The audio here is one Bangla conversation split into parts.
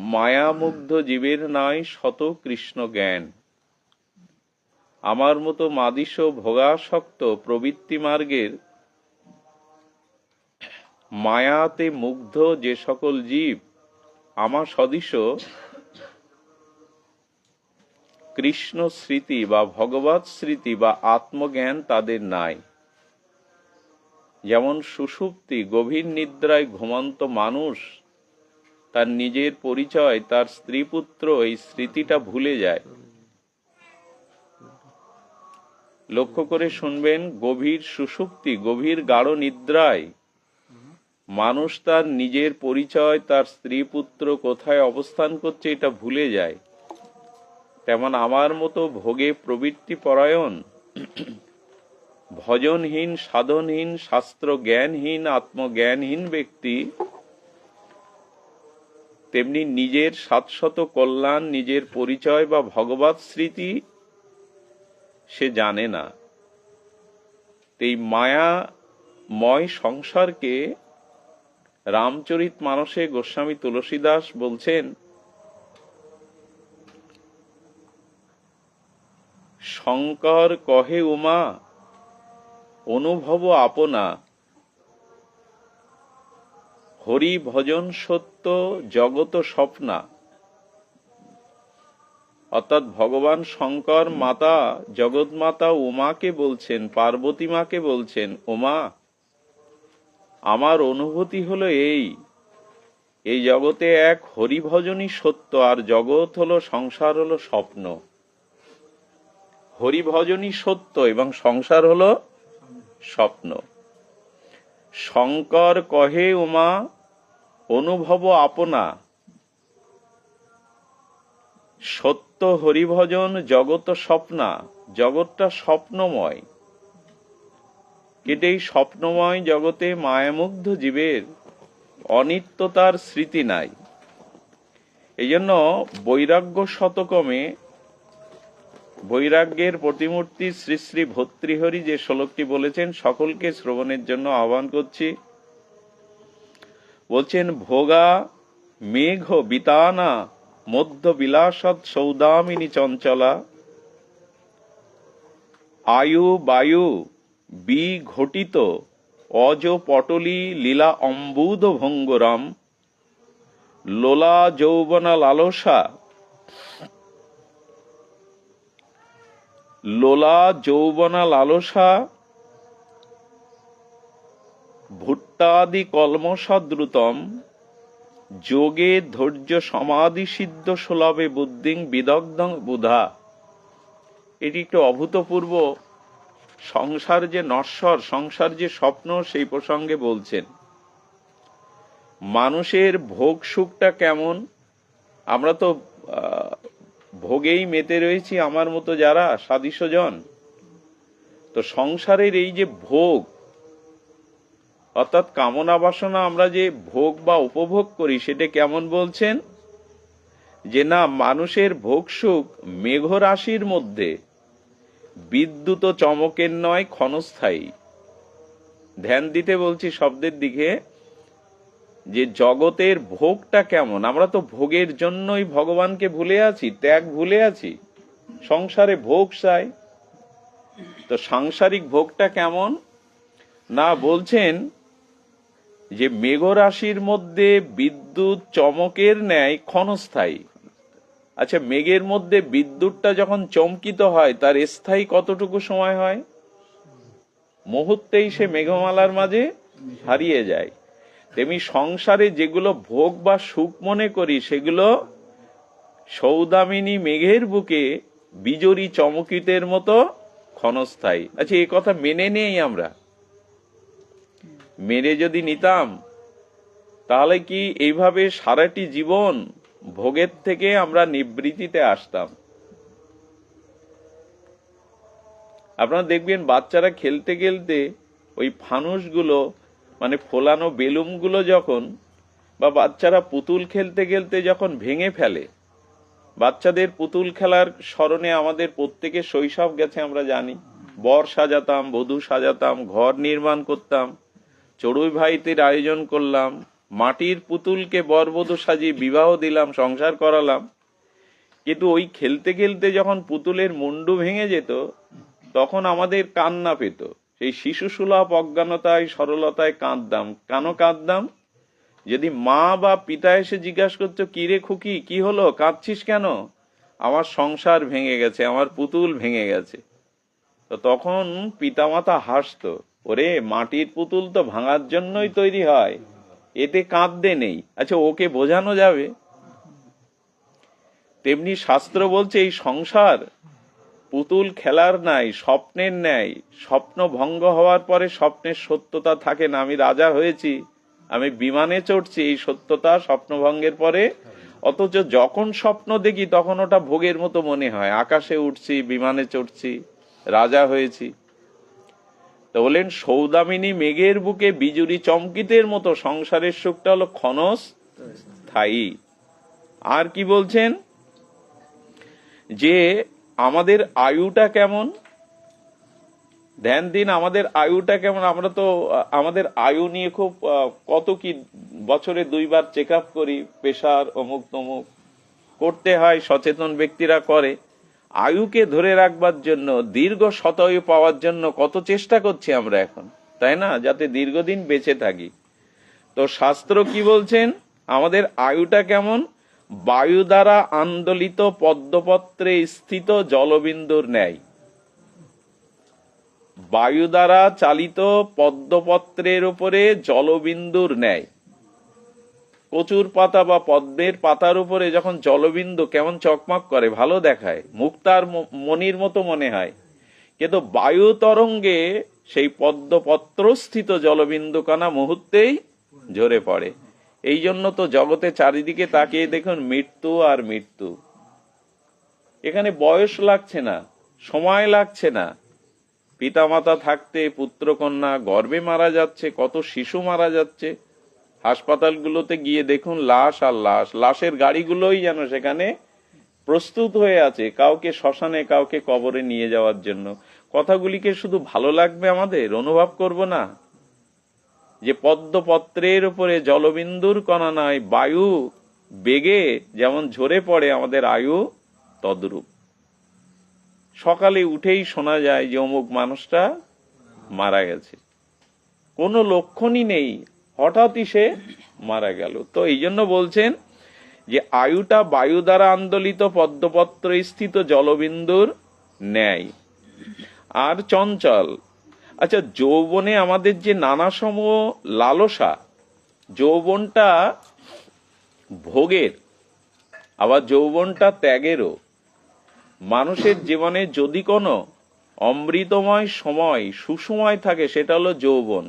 মায়ামুগ্ধ জীবের নাই শত কৃষ্ণ জ্ঞান। আমার মতো মাদিস ভোগাসক্ত প্রবৃত্তি মার্গের মায়াতে মুগ্ধ যে সকল জীব, আমার সদৃশ কৃষ্ণ স্মৃতি বা ভগবত স্মৃতি বা আত্মজ্ঞান তাদের নাই। যেমন সুষুপ্তি, গভীর নিদ্রায় ঘুমন্ত মানুষ তার নিজের পরিচয়, তার স্ত্রী পুত্র এই স্মৃতিটা ভুলে যায়। লক্ষ্য করে শুনবেন, গভীর সুষুপ্তি, গভীর গাঢ় নিদ্রায় মানুষ তার নিজের পরিচয়, তার স্ত্রী পুত্র কোথায় অবস্থান করছে এটা ভুলে যায়। তেমন আমার মতো ভোগে প্রবৃত্তি পরায়ণ ভজনহীন, সাধনহীন শাস্ত্র জ্ঞানহীন আত্মজ্ঞানহীন ব্যক্তি তেমনি নিজের সাতশত কল্যাণ, নিজের পরিচয় বা ভগবত স্মৃতি সে জানে না। এই মায়াময় সংসারকে রামচরিত মানসে গোস্বামী তুলসীদাস বলছেন, শঙ্কর কহে উমা, অনুভব আপনা। হরি ভজন সত্য জগত স্বপ্না। অর্থাৎ ভগবান শঙ্কর মাতা, জগৎমাতা উমাকে বলছেন, পার্বতী মাকে বলছেন, উমা, আমার অনুভূতি হলো এই। এই জগতে এক হরিভজনই সত্য, আর জগৎ হলো, সংসার হলো স্বপ্ন। হরিভজনই সত্য এবং সংসার হলো স্বপ্ন। শঙ্কর কহে, উমা অনুভব আপনা। সত্য হরিভজন জগত স্বপ্না, জগৎটা স্বপ্নময়। কিন্তু এই স্বপ্নময় জগতে মায়ামুগ্ধ জীবের অনিত্যতার স্মৃতি নাই। এই জন্য বৈরাগ্য শতকমে বৈরাগ্যের প্রতিমূর্তি শ্রী শ্রী ভত্রীহরি যে শ্লোকটি বলেছেন, সকলকে শ্রবণের জন্য আহ্বান করছি। বলছেন, ভোগা মেঘ বিতানা মধ্য বিলাসৎ সৌদামিনী চঞ্চলা। আয়ু বায়ু বি ঘটিত অজ পটলি লীলা অম্বুদ ভঙ্গরম। লোলা যৌবনা লালসা লোলা যৌবনা লালসা ভুট্টাদি কলমসদ্রুতম যোগে ধৈর্য সমাধি সিদ্ধ সুলভে বুদ্ধিং বিদগ্ধ বুধা। এটি একটু অভূতপূর্ব সংসার যে নশ্বর, সংসার যে স্বপ্ন, সেই প্রসঙ্গে বলছেন। মানুষের ভোগ সুখটা কেমন? আমরা তো ভোগেই মেতে রয়েছি আমার মতো যারা সাদিশজন তো সংসারের এই যে ভোগ অর্থাৎ কামনা বাসনা আমরা যে ভোগ বা উপভোগ করি, সেটা কেমন বলছেন? যে না, মানুষের ভোগ সুখ মেঘরাশির মধ্যে, বিদ্যুৎ চমকের নয়, ক্ষণস্থায়ী। ধ্যান দিতে বলছি শব্দের দিকে, যে জগতের ভোগটা কেমন? আমরা তো ভোগের জন্যই ভগবানকে ভুলে আছি, ত্যাগ ভুলে আছি। সংসারে ভোগ চাই। তো সাংসারিক ভোগটা কেমন? না, বলছেন যে মেঘরাশির মধ্যে বিদ্যুৎ চমকের ন্যায় ক্ষণস্থায়ী। আচ্ছা মেঘের মধ্যে বিদ্যুৎটা যখন চমকিত হয়, তার স্থায়ী কতটুকু সময় হয়? মুহূর্তেই সে মেঘমালার মাঝে হারিয়ে যায়। তেমনি সংসারে যেগুলো ভোগ বা সুখ মনে করি, সেগুলো সৌদামিনী মেঘের বুকে বিজরি চমকিতের মতো ক্ষণস্থায়ী। আচ্ছা এই কথা মেনে নেই আমরা। মেরে যদি নিতাম, তাহলে কি এইভাবে সারাটি জীবন ভোগের থেকে আমরা নিবৃত্তিতে আসতাম? আপনারা দেখবেন বাচ্চারা খেলতে খেলতে ওই ফানুসগুলো মানে ফোলানো বেলুমগুলো যখন, বা বাচ্চারা পুতুল খেলতে খেলতে যখন ভেঙে ফেলে, বাচ্চাদের পুতুল খেলার স্মরণে আমাদের প্রত্যেকের শৈশব গেছে আমরা জানি। বর সাজাতাম, বধূ সাজাতাম, ঘর নির্মাণ করতাম। চড়ুই ভাইতের আয়োজন করলাম, মাটির পুতুলকে বরবধূ সাজিয়ে বিবাহ দিলাম, সংসার করালাম। কিন্তু ওই খেলতে খেলতে যখন পুতুলের মুন্ডু ভেঙে যেত, তখন আমাদের কান্না পেত। সেই শিশু সুলভ অজ্ঞানতায়, সরলতায় কাঁদতাম। কেন কাঁদতাম? যদি মা বা পিতা এসে জিজ্ঞাসা করতো, কি রে খুকি, কি হলো? কাঁদছিস কেন? আমার সংসার ভেঙে গেছে, আমার পুতুল ভেঙে গেছে। তো তখন পিতামাতা হাসতো। ওরে, মাটির পুতুল তো ভাঙার জন্যই তৈরি হয়। এতে কাঁদতে নেই। আচ্ছা ওকে বোঝানো যাবে? তেমনি শাস্ত্র বলছে, এই সংসার পুতুল খেলার নাই স্বপ্নের ন্যায়। স্বপ্ন ভঙ্গ হওয়ার পরে স্বপ্নের সত্যতা থাকে না। আমি রাজা হয়েছি, আমি বিমানে চড়ছি, এই সত্যতা স্বপ্নভঙ্গের পরে। অথচ যখন স্বপ্ন দেখি, তখন ওটা ভোগের মতো মনে হয়। আকাশে উঠছি, বিমানে চড়ছি, রাজা হয়েছি। তো বললেন সৌদামিনী মেঘের বুকে বিজুরি চমকিতের মতো সংসারের সুখটা হলো ক্ষণস স্থায়ী। আর কি বলছেন? যে আমাদের আয়ুটা কেমন? ধ্যান দিন আমাদের আয়ুটা কেমন? আমরা তো, আমাদের আয়ু নিয়ে খুব কত কি বছরে দুইবার চেক করি প্রেশার অমুক তমুক করতে হয়, সচেতন ব্যক্তিরা করে। আয়ুকে ধরে রাখবার জন্য, দীর্ঘ শতায়ু পাওয়ার জন্য কত চেষ্টা করছি আমরা এখন, তাই না? যাতে দীর্ঘদিন বেঁচে থাকি। তো শাস্ত্র কি বলছেন? আমাদের আয়ুটা কেমন? বায়ু দ্বারা আন্দোলিত পদ্মপত্রে স্থিত জলবিন্দুর ন্যায়। বায়ু দ্বারা চালিত পদ্মপত্রের উপরে জলবিন্দুর ন্যায়। কচুর পাতা বা পদ্মের পাতার উপরে যখন জলবিন্দু কেমন চকমক করে, ভালো দেখায়। মুক্তার মনির মতো মনে হয়। কিন্তু বায়ু তরঙ্গে সেই পদ্মপত্রস্থিত জলবিন্দু কণা মুহূর্তেই ঝরে পড়ে। এই জন্য তো জগতে চারিদিকে তাকিয়ে দেখুন মৃত্যু আর মৃত্যু। এখানে বয়স লাগছে না, সময় লাগছে না। পিতামাতা থাকতে পুত্রকন্যা গর্বে মারা যাচ্ছে, কত শিশু মারা যাচ্ছে। হাসপাতালগুলোতে গিয়ে দেখুন লাশ আর লাশ। লাশের গাড়িগুলোই যেন সেখানে প্রস্তুত হয়ে আছে, কাউকে শ্মশানে, কাউকে কবরে নিয়ে যাওয়ার জন্য। কথাগুলিকে শুধু ভালো লাগবে আমাদের? অনুভব করব না। যে পদ্মপত্রের উপরে জলবিন্দুর কণা নয় বায়ু বেগে যেমন ঝরে পড়ে আমাদের আয়ু, তদ্রূপ। সকালে উঠেই শোনা যায় যে অমুক মানুষটা মারা গেছে। কোনো লক্ষণই নেই হঠাৎই সে মারা গেল। তো এই জন্য বলছেন যে, আয়ুটা বায়ু দ্বারা আন্দোলিত পদ্মপত্র স্থিত জলবিন্দুর ন্যায়। আর চঞ্চল আচ্ছা যৌবনে আমাদের যে নানা সম লালসা, যৌবনটা ভোগের, আবার যৌবনটা ত্যাগেরও। মানুষের জীবনে যদি কোনো অমৃতময় সময় সুসময় থাকে, সেটা হলো যৌবন।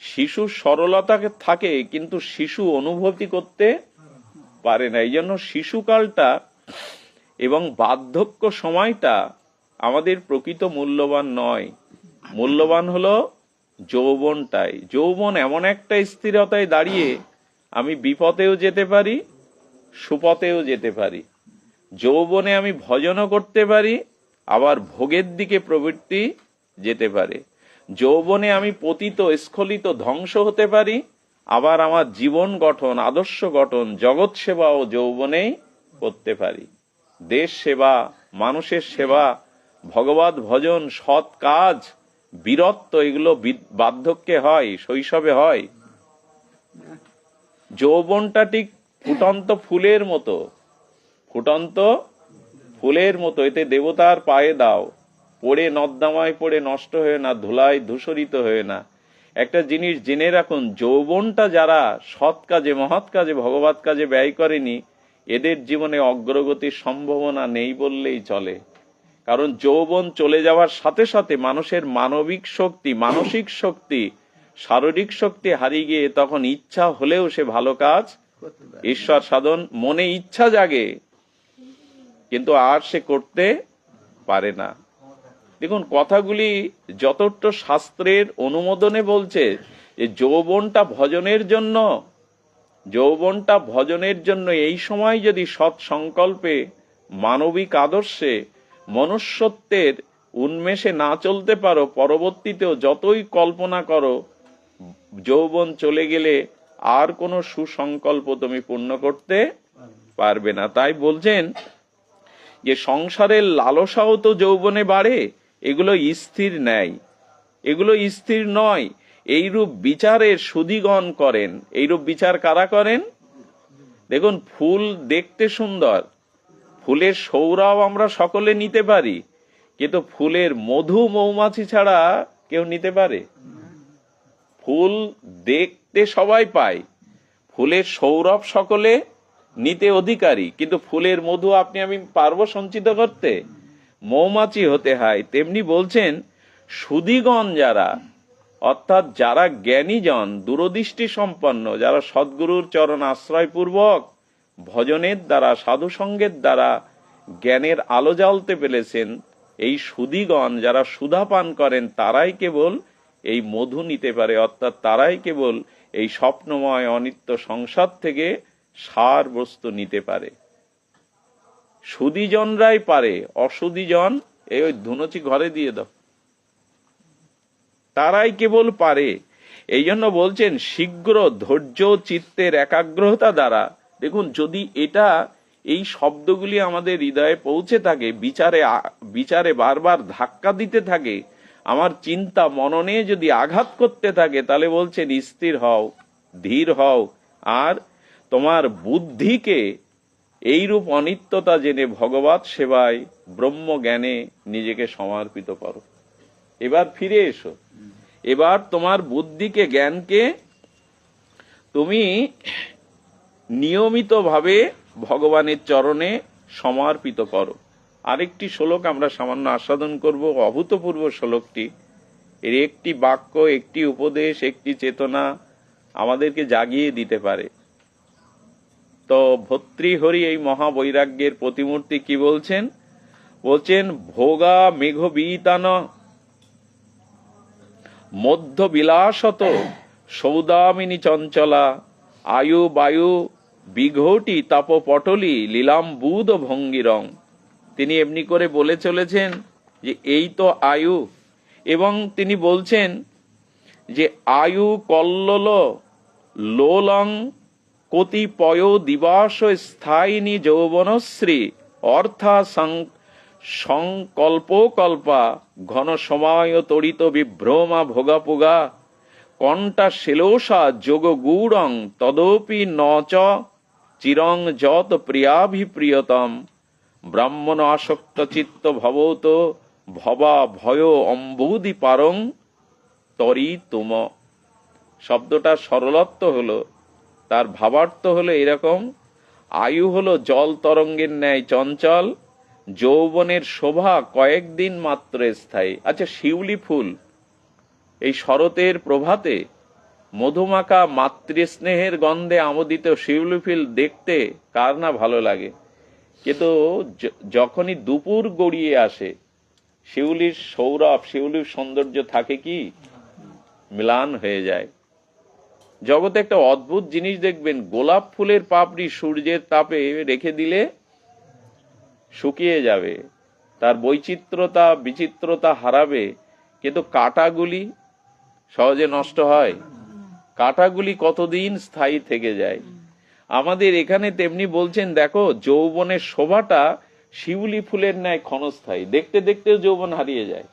শিশু সরলতাকে থাকে, কিন্তু শিশু অনুভূতি করতে পারে না। এই জন্য শিশুকালটা এবং বার্ধক্য সময়টা আমাদের প্রকৃত মূল্যবান নয়। মূল্যবান হলো যৌবনটাই। যৌবন এমন একটা স্থিরতায় দাঁড়িয়ে আমি বিপথেও যেতে পারি, সুপথেও যেতে পারি। যৌবনে আমি ভজনও করতে পারি, আবার ভোগের দিকে প্রবৃত্তি যেতে পারে। যৌবনে আমি পতিত, স্খলিত, ধ্বংস হতে পারি, আবার আমার জীবন গঠন, আদর্শ গঠন, জগৎ সেবা ও যৌবনেই করতে পারি। দেশ সেবা, মানুষের সেবা, ভগবত ভজন, সৎ কাজ, বীরত্ব, এগুলো বার্ধক্যে হয়, শৈশবে হয়। যৌবনটা ঠিক ফুটন্ত ফুলের মতো, ফুটন্ত ফুলের মতো, এতে দেবতার পায়ে দাও। পড়ে নর্দমায় পড়ে নষ্ট হয়ে না, ধুলায় ধূসরিত হয়ে না। একটা জিনিস জেনে রাখুন, যৌবনটা যারা সৎ কাজে, মহৎ কাজে, ভগবত কাজে ব্যয় করেনি, এদের জীবনে অগ্রগতির সম্ভাবনা নেই বললেই চলে। কারণ যৌবন চলে যাওয়ার সাথে সাথে মানুষের মানবিক শক্তি, মানসিক শক্তি, শারীরিক শক্তি হারিয়ে গিয়ে তখন ইচ্ছা হলেও সে ভালো কাজ ঈশ্বর সাধন, মনে ইচ্ছা জাগে, কিন্তু আর সে করতে পারে না। দেখুন, কথাগুলি যতটা শাস্ত্রের অনুমোদনে বলছে যে যৌবনটা ভজনের জন্য, যৌবনটা ভজনের জন্য এই সময় যদি সৎ সংকল্পে মানবিক আদর্শে, মনুষ্যত্বের উন্মেষে না চলতে পারো, পরবর্তীতেও যতই কল্পনা করো, যৌবন চলে গেলে আর কোনো সুসংকল্প তুমি পূর্ণ করতে পারবে না। তাই বলছেন যে সংসারের লালসাও তো যৌবনে বাড়ে এগুলো স্থির নেয় এগুলো স্থির নয়। এইরূপ বিচারের সুদিগণ করেন। এইরূপ বিচার কারা করেন? দেখুন, ফুল দেখতে সুন্দর। ফুলের সৌরভ আমরা সকলে নিতে পারি। কিন্তু ফুলের মধু মৌমাছি ছাড়া কেউ নিতে পারে। ফুল দেখতে সবাই পায়। ফুলের সৌরভ সকলে নিতে অধিকারী। কিন্তু ফুলের মধু আপনি আমি পারব সঞ্চিত করতে? মৌমাছি হতে হয়, তেমনি বলছেন সুদিগণ যারা, অর্থাৎ যারা জ্ঞানীজন, দূরদৃষ্টি সম্পন্ন, যারা সদ্গুরুর চরণ আশ্রয়পূর্বক ভজনের দ্বারা সাধু সঙ্গের দ্বারা জ্ঞানের আলো জ্বালতে পেরেছেন, এই সুদিগণ যারা সুধা পান করেন, তারাই কেবল এই মধু নিতে পারে, অর্থাৎ তারাই কেবল এই স্বপ্নময় অনিত্য সংসার থেকে সার বস্তু নিতে পারে। সুদীজনরাই পারে, অসুদীজন, এই ওই ধুনুচি ঘরে দিয়ে দাও। তারাই কেবল পারে। এই জন্য বলছেন, শীঘ্র ধৈর্য, চিত্তের একাগ্রতা দ্বারা, দেখুন, যদি এটা, এই শব্দগুলি আমাদের হৃদয়ে পৌঁছে থাকে, বিচারে বিচারে বারবার ধাক্কা দিতে থাকে, আমার চিন্তা মননে যদি আঘাত করতে থাকে, তাহলে বলছেন, স্থির হও, ধীর হও, আর তোমার বুদ্ধিকে এইরূপ অনিত্যতা জেনে ভগবত সেবায় ব্রহ্ম জ্ঞানে নিজেকে সমর্পিত করো। এবার ফিরে এসো। এবার তোমার বুদ্ধিকে, জ্ঞানকে তুমি নিয়মিতভাবে ভগবানের চরণে সমর্পিত করো। আরেকটি শ্লোক আমরা সামান্য আস্বাদন করব। অভূতপূর্ব শ্লোকটি। এর একটি বাক্য, একটি উপদেশ, একটি চেতনা আমাদেরকে জাগিয়ে দিতে পারে। তো ভর্তৃহরি এই মহাবৈরাগ্যের প্রতিমূর্তি কি বলছেন? বলছেন, ভোগা মেঘ বিতান মধ্য বিলাসত সৌদামিনী চঞ্চলা, আয়ু বায়ু বিঘটি তাপ পটলি লীলাম্বুদ ভঙ্গিরং। তিনি এমনি করে বলে চলেছেন যে, এই তো আয়ু। এবং তিনি বলছেন যে, আয়ু কল্লোল লোলং কতিপয় দিবাস স্থায়িনী যৌবনশ্রী। অর্থা সং- সংকল্প কল্পা ঘন সময় তড়িত বিভ্রমা ভোগাপোগা। কণ্টা শিলোষা যোগ গূঢ়ং তদপি ন চ চিরং যত প্রিয়াভিপ্রিয়তম। ব্রাহ্মণ আসক্ত চিত্ত ভবত ভবা ভয় অম্বুদি পারং তরি তুম শব্দটার সরলত্ব হলো তার ভাবার্থ হলো এরকম, আয়ু হলো জল তরঙ্গের ন্যায় চঞ্চল, যৌবনের শোভা কয়েকদিন মাত্র স্থায়ী। আচ্ছা শিউলি ফুল, এই শরতের প্রভাতে মধুমাখা মাতৃস্নেহের গন্ধে আমোদিত শিউলি ফুল দেখতে কার না ভালো লাগে? কিন্তু যখনই দুপুর গড়িয়ে আসে, শিউলির সৌরভ, শিউলির সৌন্দর্য থাকে কি? ম্লান হয়ে যায়। জগতে একটা অদ্ভুত জিনিস দেখবেন, গোলাপ ফুলের পাপড়ি সূর্যের তাপে রেখে দিলে শুকিয়ে যাবে। তার বৈচিত্র্যতা বিচিত্রতা হারাবে। কিন্তু কাঁটাগুলি সহজে নষ্ট হয়। কাঁটাগুলি কতদিন স্থায়ী থেকে যায়? আমাদের এখানে তেমনি বলছেন, দেখো, যৌবনের শোভাটা শিউলি ফুলের ন্যায় ক্ষণস্থায়ী। দেখতে দেখতেও যৌবন হারিয়ে যায়।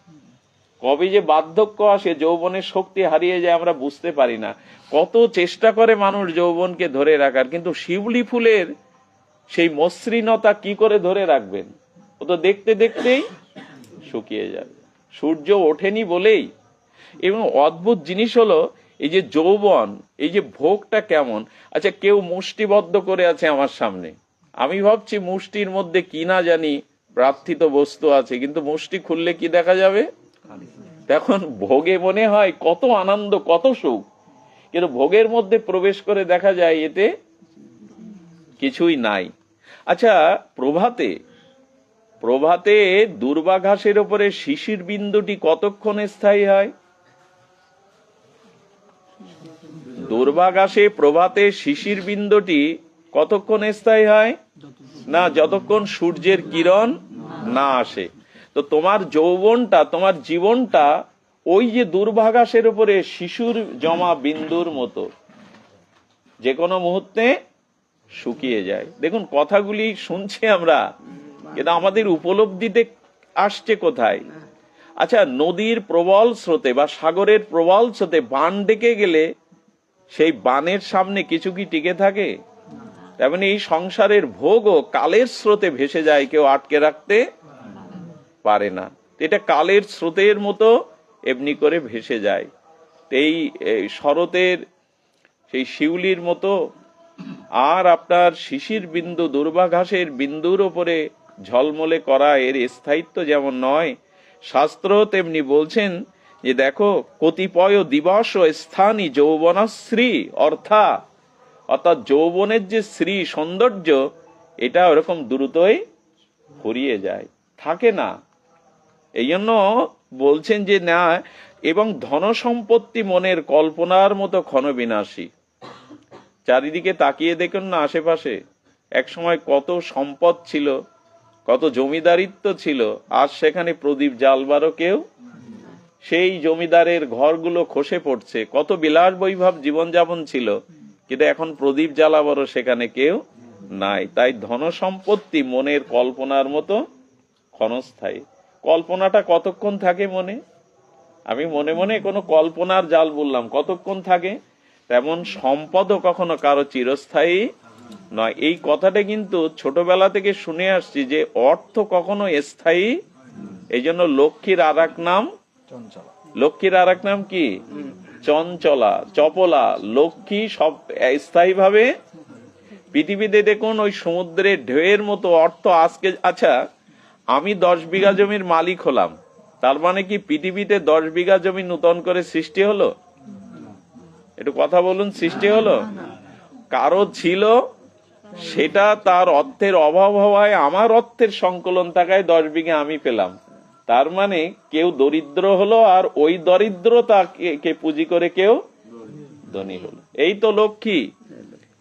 কবে যে বার্ধক্য আসে, যৌবনের শক্তি হারিয়ে যায় আমরা বুঝতে পারি না। কত চেষ্টা করে মানুষ যৌবনকে ধরে রাখার, কিন্তু শিউলি ফুলের সেই মসৃণতা কি করে ধরে রাখবেন? ও তো দেখতে দেখতেই শুকিয়ে যাবে। সূর্য ওঠেনি বলেই। এবং অদ্ভুত জিনিস হলো, এই যে যৌবন, এই যে ভোগটা কেমন? আচ্ছা কেউ মুষ্টিবদ্ধ করে আছে আমার সামনে। আমি ভাবছি মুষ্টির মধ্যে কি না জানি প্রার্থিত বস্তু আছে, কিন্তু মুষ্টি খুললে কি দেখা যাবে? তখন ভোগে মনে হয় কত আনন্দ, কত সুখ। কিন্তু ভোগের মধ্যে প্রবেশ করে দেখা যায় এতে কিছুই নাই। আচ্ছা প্রভাতে প্রভাতে দুর্বাঘাসের উপরে শিশির বিন্দুটি কতক্ষণ স্থায়ী হয়? দুর্বাঘাসে প্রভাতে শিশির বিন্দুটি কতক্ষণ স্থায়ী হয়? না, যতক্ষণ সূর্যের কিরণ না আসে। তো তোমার যৌবনটা, তোমার জীবনটা ওই যে দুর্ভাগাসের উপরে শিশুর জমা বিন্দুর মতো। যে কোনো মুহূর্তে শুকিয়ে যায়। দেখুন, কথাগুলি শুনছি আমরা, কিন্তু আমাদের উপলব্ধিতে আসছে কোথায়? আচ্ছা নদীর প্রবল স্রোতে বা সাগরের প্রবল স্রোতে বান ডেকে গেলে সেই বানের সামনে কিছু কি টিকে থাকে? তেমনি এই সংসারের ভোগও কালের স্রোতে ভেসে যায় কেউ আটকে রাখতে পারে না। এটা কালের স্রোতের মতো এমনি করে ভেসে যায়। এই শরতের সেই শিউলির মতো আর আপনার শিশির বিন্দু, দুর্বাঘাসের বিন্দুর ওপরে ঝলমলে করা এর স্থায়িত্ব যেমন নয়, শাস্ত্র তেমনি বলছেন যে দেখো, কতিপয় দিবস ও স্থানই যৌবনশ্রী অর্থাৎ অর্থাৎ যৌবনের যে শ্রী সৌন্দর্য, এটা ওরকম দ্রুতই ফুরিয়ে যায়। থাকে না। এই জন্য বলছেন যে, না, এবং ধন সম্পত্তি মনের কল্পনার মতো ক্ষণবিনাশী। চারিদিকে তাকিয়ে দেখুন না আশেপাশে। এক সময় কত সম্পদ ছিল, কত জমিদারিত্ব ছিল, আজ সেখানে প্রদীপ জ্বালবারও কেউ সেই জমিদারের ঘরগুলো খসে পড়ছে। কত বিলাস বৈভব জীবনযাপন ছিল, কিন্তু এখন প্রদীপ জ্বালাবারও সেখানে কেউ নাই। তাই ধন সম্পত্তি মনের কল্পনার মতো ক্ষণস্থায়ী। কল্পনাটা কতক্ষণ থাকে মনে? আমি মনে মনে কোনো কল্পনার জাল বললাম কতক্ষণ থাকে? তেমন সম্পদও কখনো কারও চিরস্থায়ী নয়। এই কথাটা কিন্তু ছোটবেলা থেকে শুনে আসছি যে অর্থ কখনো স্থায়ী। এই জন্য লক্ষ্মীর আর এক নাম লক্ষ্মীর আর এক নাম কি? চঞ্চলা চপলা। লক্ষ্মী সব স্থায়ী ভাবে পৃথিবীতে দেখুন ওই সমুদ্রের ঢেউয়ের মতো অর্থ আজকে আচ্ছা আমি দশ বিঘা জমির মালিক হলাম। তার মানে কি পৃথিবীতে দশ বিঘা জমি নূতন করে সৃষ্টি হলো? একটু কথা বলুন, সৃষ্টি হলো? কারও ছিল, সেটা তার অর্থের অভাব হওয়ায়, আমার অর্থের সংকলন থাকায় দশ বিঘে আমি পেলাম। তার মানে কেউ দরিদ্র হলো আর ওই দরিদ্রতাকে কে পুঁজি করে কেউ ধনী হলো। এই তো লক্ষ্মী।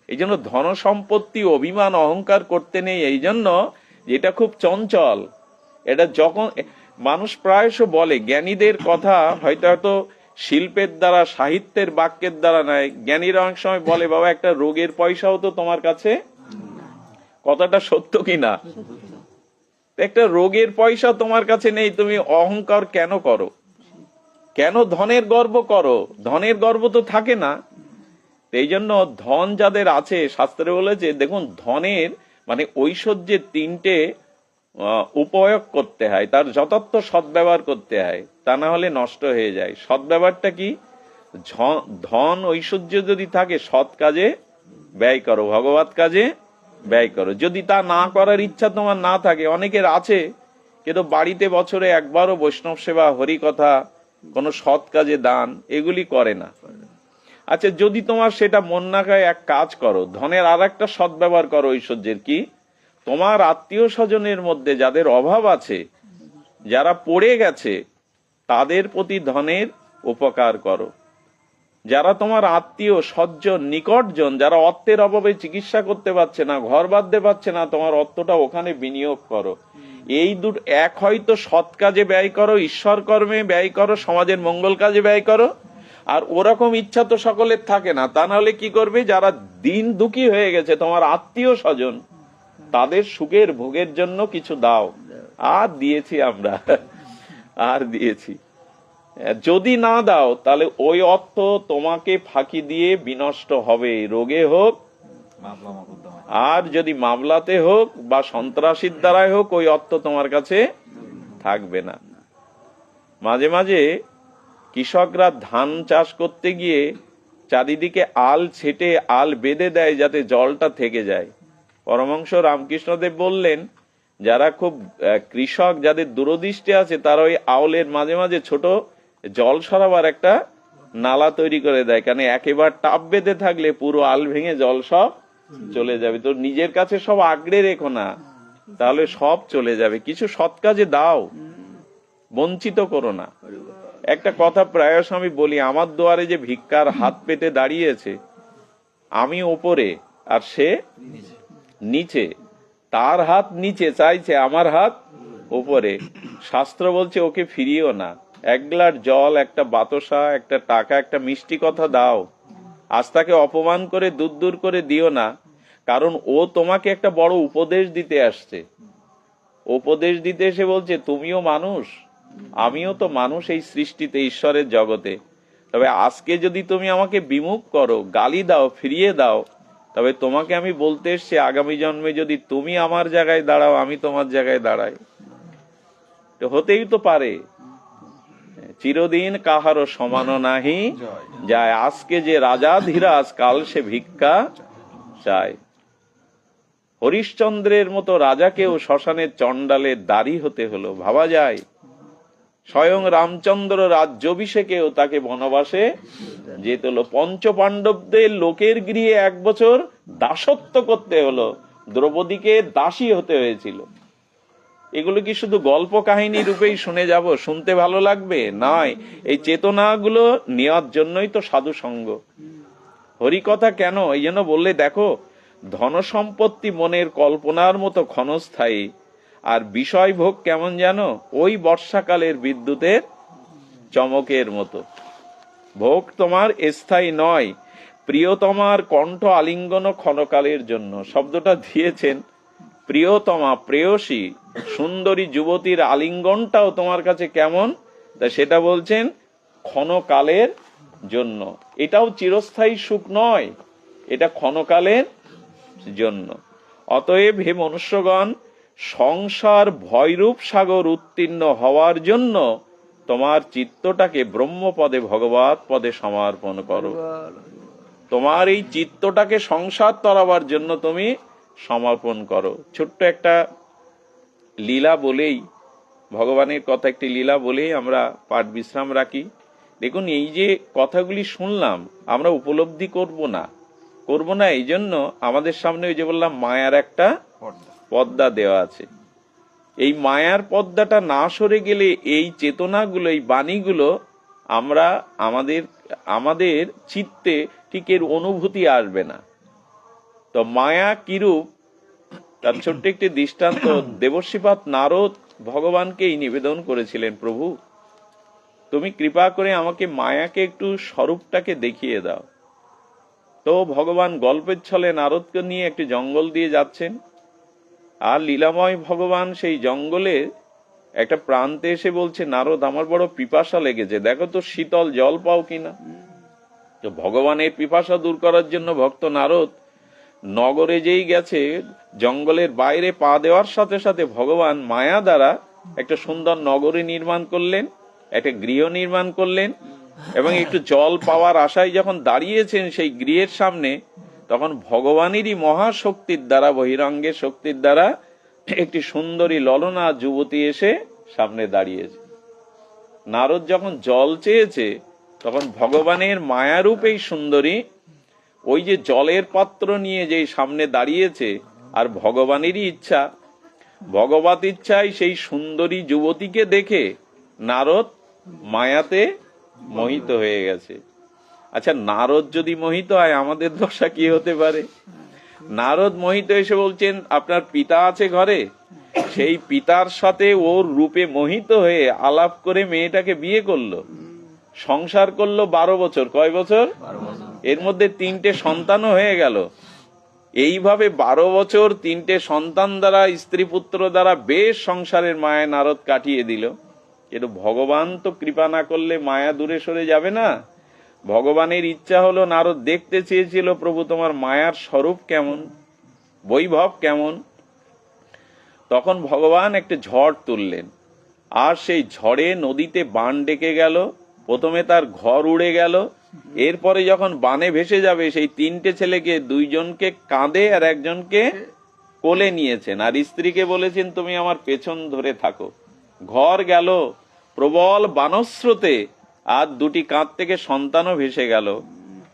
এই জন্য ধন সম্পত্তি অভিমান, অহংকার করতে নেই। এই জন্য যেটা খুব চঞ্চল। এটা যখন, মানুষ প্রায়শ বলে, জ্ঞানীদের কথা হয়তো হয়তো শিল্পের দ্বারা, সাহিত্যের বাক্যের দ্বারা নয় জ্ঞানীরা অনেক সময় বলে, বাবা, একটা রোগের পয়সাও তো তোমার কাছে কথাটা সত্য কিনা? একটা রোগের পয়সা তোমার কাছে নেই, তুমি অহংকার কেন করো? কেন ধনের গর্ব করো? ধনের গর্ব তো থাকে না। এই জন্য ধন যাদের আছে, শাস্ত্রে বলেছে, দেখুন, ধনের মানে ঐশ্বর্যের তিনটে উপয়োগ করতে হয়, তার যথার্থ সদ্ব্যবহার করতে হয়, তা না হলে নষ্ট হয়ে যায়। সদ্ব্যবহারটা কি? ধন ঐশ্বর্য যদি থাকে, সৎ কাজে ব্যয় করো, ভগবত কাজে ব্যয় করো। যদি তা না করার ইচ্ছা তোমার না থাকে, অনেকের আছে, কিন্তু বাড়িতে বছরে একবারও বৈষ্ণব সেবা হরি কথা কোনো সৎ কাজে দান, এগুলি করে না। আচ্ছা যদি তোমার সেটা মন না এক কাজ করো, ধনের আর একটা সদ্ব্যবহার করো ঐশ্বর্যের, কি? তোমার আত্মীয় স্বজনের মধ্যে যাদের অভাব আছে, যারা পড়ে গেছে, তাদের প্রতি ধনের উপকার করো। যারা তোমার আত্মীয় সজ্জন নিকটজন, যারা অর্থের অভাবে চিকিৎসা করতে পারছে না, ঘর বাঁধতে পারছে না, তোমার অর্থটা ওখানে বিনিয়োগ করো। এই দুটো এক হয়তো সৎ কাজে ব্যয় করো, ঈশ্বর কর্মে ব্যয় করো, সমাজের মঙ্গল কাজে ব্যয় করো, আর ওরকম ইচ্ছা তো সকলের থাকে না। তা নাহলে কি করবে? যারা দিন দুঃখী হয়ে গেছে, তোমার আত্মীয় স্বজন তাদের সুখের ভোগের জন্য কিছু দাও। আর দিয়েছি আমরা। আর দিয়েছি। যদি না দাও, তাহলে ওই অর্থ তোমাকে ফাঁকি দিয়ে বিনষ্ট হবে। রোগে হোক, আর যদি মামলাতে হোক বা সন্ত্রাসীর দ্বারাই হোক, ওই অর্থ তোমার কাছে থাকবে না। মাঝে মাঝে কৃষকরা ধান চাষ করতে গিয়ে চারিদিকে আল ছেটে, আল বেঁধে দেয় যাতে জলটা থেকে যায়। পরমাংশ রামকৃষ্ণদেব বললেন, যারা খুব কৃষক, যাদের দূরদৃষ্টি আছে, তারা ওই আউলের মাঝে মাঝে ছোট জল সরাবার একটা নালা তৈরি করে দেয়। কারণ একেবার টাপ বেঁধে থাকলে পুরো আল ভেঙে জল সব চলে যাবে। তো নিজের কাছে সব আগড়ে রেখো না, তাহলে সব চলে যাবে। কিছু সৎ কাজে দাও, বঞ্চিত করো না। একটা কথা প্রায়শ আমি বলি, আমার দুয়ারে যে ভিক্ষার হাত পেতে দাঁড়িয়েছে, আমি ওপরে আর সে নিচে। তার হাত নিচে, চাইছে আমার হাত উপরে। শাস্ত্র বলছে, ওকে ফিরিও না। এক গ্লাস জল, একটা বাতসা, একটা টাকা, একটা মিষ্টি কথা দাও। আজ তাকে অপমান করে দূর দূর করে দিও না। কারণ ও তোমাকে একটা বড় উপদেশ দিতে আসছে। উপদেশ দিতে এসে বলছে, তুমিও মানুষ। আমিও তো মানুষ এই সৃষ্টিতে, ঈশ্বরের জগতে। তবে আজকে যদি তুমি আমাকে বিমুখ করো, গালি দাও, ফিরিয়ে দাও তবে তোমাকে আমি বলতে এসছি, আগামী জন্মে যদি তুমি আমার জায়গায় দাঁড়াও, আমি তোমার জায়গায় দাঁড়াই। তো হতেই তো পারে। চিরদিন কাহারও সমান নাহি। যায় আজকে যে রাজা ধীরাজ, কাল সে ভিক্ষা চায়। হরিশ্চন্দ্রের মতো রাজাকেও শ্মশানের চণ্ডালে দাড়ি হতে হলো। ভাবা যায় স্বয়ং রামচন্দ্র রাজ্যাভিষেকেও তাকে বনবাসে যেতে হলো পঞ্চ পাণ্ডবদের লোকের গৃহে এক বছর দাসত্ব করতে হলো, দ্রৌপদীকে দাসী হতে হয়েছিল। এগুলো কি শুধু গল্প কাহিনী রূপেই শুনে যাব, শুনতে ভালো লাগবে? নয় এই চেতনাগুলো নেওয়ার জন্যই তো সাধু সঙ্গ। হরিকথা কেন? এই জন্য বললে দেখো ধন সম্পত্তি মনের কল্পনার মতো ক্ষণস্থায়ী। আর বিষয় ভোগ কেমন জানো? ওই বর্ষাকালের বিদ্যুতের চমকের মতো। ভোগ তোমার স্থায়ী নয়, প্রিয়তমার কণ্ঠ আলিঙ্গন ক্ষণকালের জন্য। শব্দটা দিয়েছেন প্রিয়তমা, প্রেয়সী, সুন্দরী যুবতীর আলিঙ্গনটাও তোমার কাছে কেমন? তা সেটা বলছেন ক্ষণকালের জন্য। এটাও চিরস্থায়ী সুখ নয়, এটা ক্ষণকালের জন্য। অতএব হে মনুষ্যগণ সংসার ভয়রূপ সাগর উত্তীর্ণ হওয়ার জন্য তোমার চিত্তটাকে ব্রহ্মপদে, ভগবত পদে সমর্পণ করো। তোমার এই চিত্তটাকে সংসার তরাবার জন্য তুমি সমর্পণ করো। ছোট্ট একটা লীলা বলেই, ভগবানের কথা একটি লীলা বলেই আমরা পাঠ বিশ্রাম রাখি। দেখুন, এই যে কথাগুলি শুনলাম, আমরা উপলব্ধি করব না। করব না এই জন্য আমাদের সামনে ওই যে বললাম, মায়ার একটা পর্দা। দেওয়া আছে। এই মায়ার পর্দাটা না সরে গেলে এই চেতনাগুলো, এই বাণীগুলো আমরা আমাদের আমাদের চিত্তে ঠিক এর অনুভূতি আসবে না। তো মায়া কিরূপ? তার ছোট্ট একটি দৃষ্টান্ত দেবশ্রীপাত নারদ ভগবানকেই নিবেদন করেছিলেন, প্রভু, তুমি কৃপা করে আমাকে মায়াকে একটু স্বরূপটাকে দেখিয়ে দাও। তো ভগবান গল্পের ছলে নারদকে নিয়ে একটি জঙ্গল দিয়ে যাচ্ছেন। আর লীলাময় ভগবান সেই জঙ্গলে একটা প্রান্তে এসে বলছে, নারদ, আমার বড় পিপাসা লেগেছে। দেখো তো শীতল জল পাও কিনা? তো ভগবানের পিপাসা দূর করার জন্য ভক্ত নারদ নগরে যেই গেছে, জঙ্গলের বাইরে পা দেওয়ার সাথে সাথে ভগবান মায়া দ্বারা একটা সুন্দর নগরী নির্মাণ করলেন, একটা গৃহ নির্মাণ করলেন এবং একটু জল পাওয়ার আশায় যখন দাঁড়িয়েছেন সেই গৃহের সামনে তখন ভগবানেরই মহাশক্তির দ্বারা, বহিরঙ্গের শক্তির দ্বারা একটি সুন্দরী ললনা যুবতী এসে সামনে দাঁড়িয়েছে। নারদ যখন জল চেয়েছে, তখন ভগবানের মায়ারূপ এই সুন্দরী ওই যে জলের পাত্র নিয়ে যে সামনে দাঁড়িয়েছে, আর ভগবানেরই ইচ্ছা। ভগবত ইচ্ছায় সেই সুন্দরী যুবতীকে দেখে নারদ মায়াতে মোহিত হয়ে গেছে। আচ্ছা নারদ যদি মোহিত হয় আমাদের দশা কি হতে পারে? নারদ মোহিত এসে বলছেন আপনার পিতা আছে ঘরে? সেই পিতার সাথে ওর রূপে মোহিত হয়ে আলাপ করে মেয়েটাকে বিয়ে করল। সংসার করল বারো বছর। কয় বছর? এর মধ্যে তিনটে সন্তানও হয়ে গেল। এইভাবে বারো বছর তিনটে সন্তান দ্বারা স্ত্রী পুত্র দ্বারা বেশ সংসারের মায়া নারদ কাটিয়ে দিল। কিন্তু ভগবান তো কৃপা না করলে মায়া দূরে সরে যাবে না। ভগবানের ইচ্ছা হলো নারদ দেখতে চেয়েছিল, প্রভু, তোমার মায়ার স্বরূপ কেমন? বৈভব কেমন? তখন ভগবান একটা ঝড় তুললেন, আর সেই ঝড়ে নদীতে বান ডেকে গেল, প্রথমে তার ঘর উড়ে গেল, এরপরে যখন বানে ভেসে যাবে, সেই তিনটে ছেলেকে, দুইজনকে কাঁধে আর একজনকে কোলে নিয়েছেন, আর স্ত্রীকে বলেছেন, তুমি আমার পেছন ধরে থাকো। ঘর গেল প্রবল বানস্রোতে আর দুটি কাঁধ থেকে সন্তানও ভেসে গেল।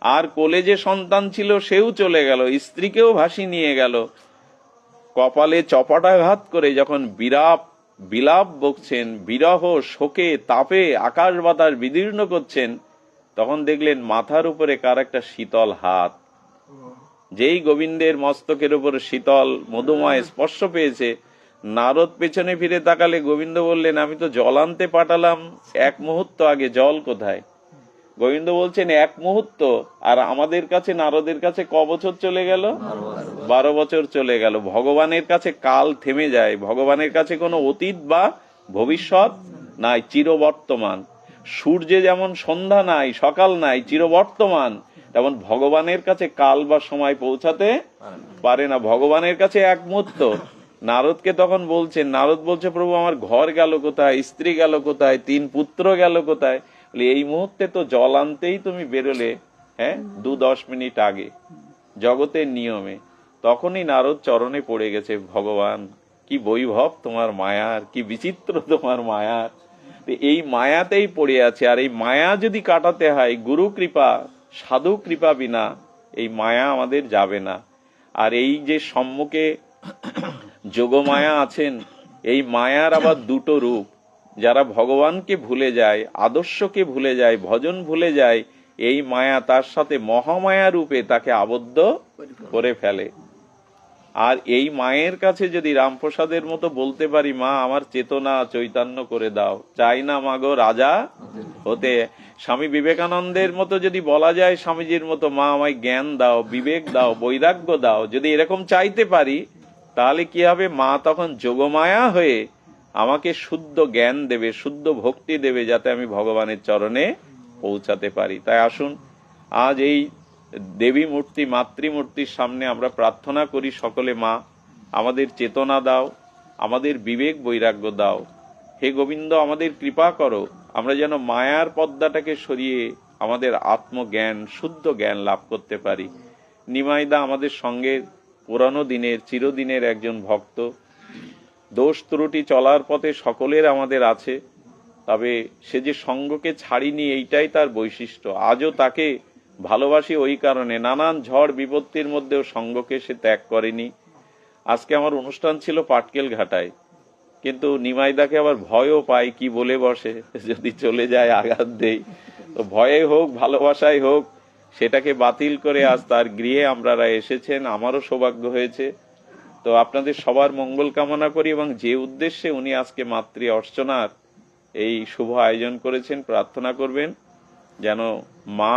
আর কোলে যে সন্তান ছিল, সেও চলে গেল, স্ত্রীকেও ভাসি নিয়ে গেল। কপালে চপাটাঘাত করে যখন বিরাপ, বিলাপ বকছেন, বিরহ, শোকে, তাপে, আকাশ বাতাস বিদীর্ণ করছেন, তখন দেখলেন মাথার উপরে কার একটা শীতল হাত। যেই গোবিন্দের মস্তকের উপর শীতল, মধুময় স্পর্শ পেয়েছে নারদ পেছনে ফিরে তাকালে গোবিন্দ বললেন, আমি তো জল আনতে পাঠালাম, এক মুহূর্ত আগে, জল কোথায়? গোবিন্দ বলছেন, এক মুহূর্ত, আর আমাদের কাছে, নারদের কাছে ক বছর চলে গেল? বারো বছর চলে গেল। ভগবানের কাছে কাল থেমে যায়। ভগবানের কাছে কোনো অতীত বা ভবিষ্যৎ নাই, চিরবর্তমান। সূর্যে যেমন সন্ধ্যা নাই, সকাল নাই, চিরবর্তমান। তেমন ভগবানের কাছে কাল বা সময় পৌঁছাতে পারে না। ভগবানের কাছে এক মুহূর্ত। নারদকে তখন বলছেন নারদ বলছে প্রভু আমার ঘর গেল কোথায়? স্ত্রী গেল কোথায়? তিন পুত্র গেল কোথায়? বলে, এই মুহূর্তে তো জল আনতেই তুমি বেরোলে হ্যাঁ? দু দশ মিনিট আগে জগতের নিয়মে। তখনই নারদ চরণে পড়ে গেছে ভগবান কি বৈভব তোমার মায়ার কি বিচিত্র তোমার মায়ার এই মায়াতেই পড়ে আছে আর এই মায়া যদি কাটাতে হয় গুরু কৃপা সাধু কৃপা বিনা এই মায়া আমাদের যাবে না। আর এই যে সম্মুখে যোগমায়া আছেন। এই মায়ার আবার দুটো রূপ। যারা ভগবানকে ভুলে যায়, আদর্শকে ভুলে যায়, ভজন ভুলে যায়, এই মায়া তার সাথে মহামায়া রূপে তাকে আবদ্ধ করে ফেলে। আর এই মায়ের কাছে যদি রামপ্রসাদের মতো বলতে পারি, মা, আমার চেতনা চৈতন্য করে দাও। চাই না মাগো রাজা হতে। স্বামী বিবেকানন্দের মতো যদি বলা যায়, স্বামীজির মতো, মা, আমায় জ্ঞান দাও, বিবেক দাও, বৈরাগ্য দাও। যদি এরকম চাইতে পারি তাহলে কি হবে? মা তখন যোগমায়া হয়ে আমাকে শুদ্ধ জ্ঞান দেবে, শুদ্ধ ভক্তি দেবে যাতে আমি ভগবানের চরণে পৌঁছাতে পারি। তাই আসুন, আজ এই দেবী মূর্তি, মাতৃমূর্তির সামনে আমরা প্রার্থনা করি সকলে, মা, আমাদের চেতনা দাও, আমাদের বিবেক বৈরাগ্য দাও। হে গোবিন্দ, আমাদের কৃপা করো, আমরা যেন মায়ার পদ্মাটাকে সরিয়ে আমাদের আত্মজ্ঞান, শুদ্ধ জ্ঞান লাভ করতে পারি। নিমাইদা, আমাদের সঙ্গে পুরানো দিনের, চিরদিনের একজন ভক্ত। দোষ ত্রুটি চলার পথে সকলের আমাদের আছে, তবে সে যে সঙ্গকে ছাড়িনি এইটাই তার বৈশিষ্ট্য। আজও তাকে ভালোবাসি ওই কারণে। নানান ঝড় বিপত্তির মধ্যেও সঙ্গকে সে ত্যাগ করেনি। আজকে আমার অনুষ্ঠান ছিল পাটকেল ঘাটায় কিন্তু নিমাইদাকে আবার ভয়ও পাই, কি বলে বসে? যদি চলে যায়, আঘাত দেই। তো ভয়ে হোক, ভালোবাসায় হোক সেটাকে বাতিল করে আজ তার গৃহে আমরারা এসেছেন, আমারও সৌভাগ্য হয়েছে। তো আপনাদের সবার মঙ্গল কামনা করি এবং যে উদ্দেশ্যে উনি আজকে মাতৃ অর্চনার এই শুভ আয়োজন করেছেন, প্রার্থনা করবেন, যেন মা